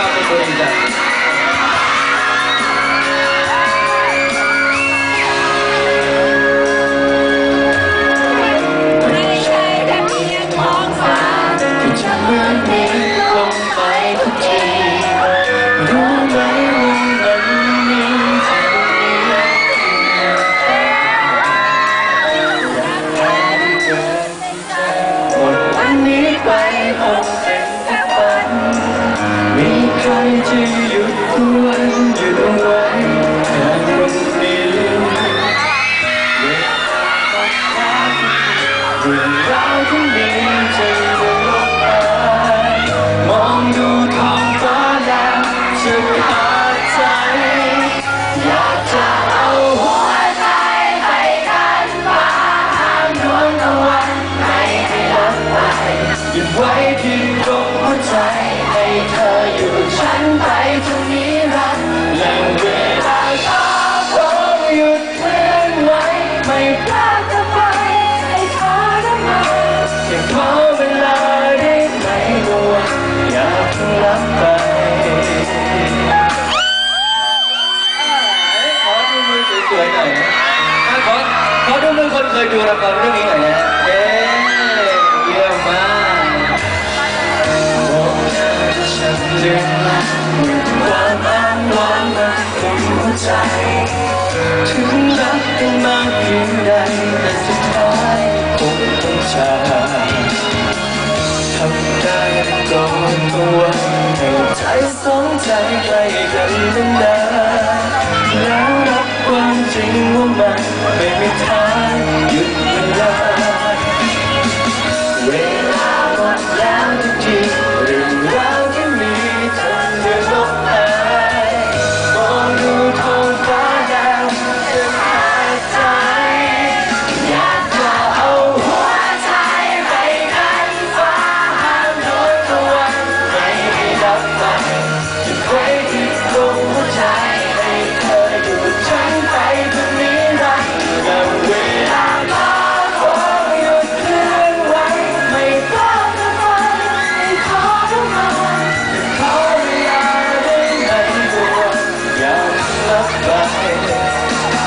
ート取りみたいな。to. ดูละครเรื่องนี้หน่อยนะเย้เยี่ยมมากความอ้างวางมัคุมหัวใจ ถึงรักกันมากเพียงใดแต่สุดท้ายคงต้องจากทำได้ก่อนตัให้ใจสองใจใกล้กันนานแล้วรับความจริงว่ามัน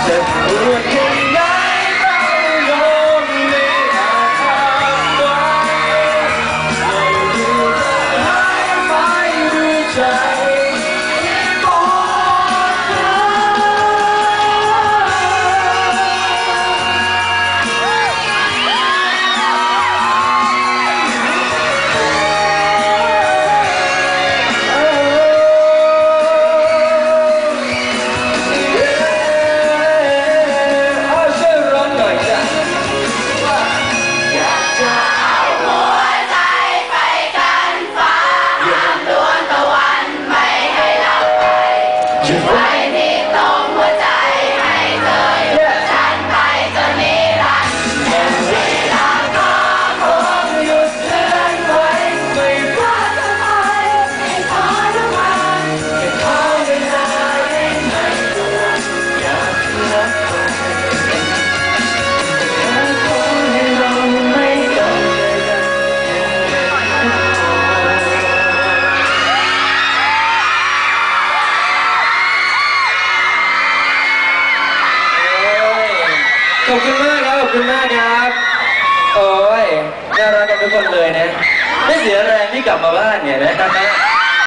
That's it. คุณมากครับขอบคุณมากครับ โอ้ยน่ารักกันทุกคนเลยนะ ไม่เสียแรงที่กลับมาบ้านเนี่ยนะ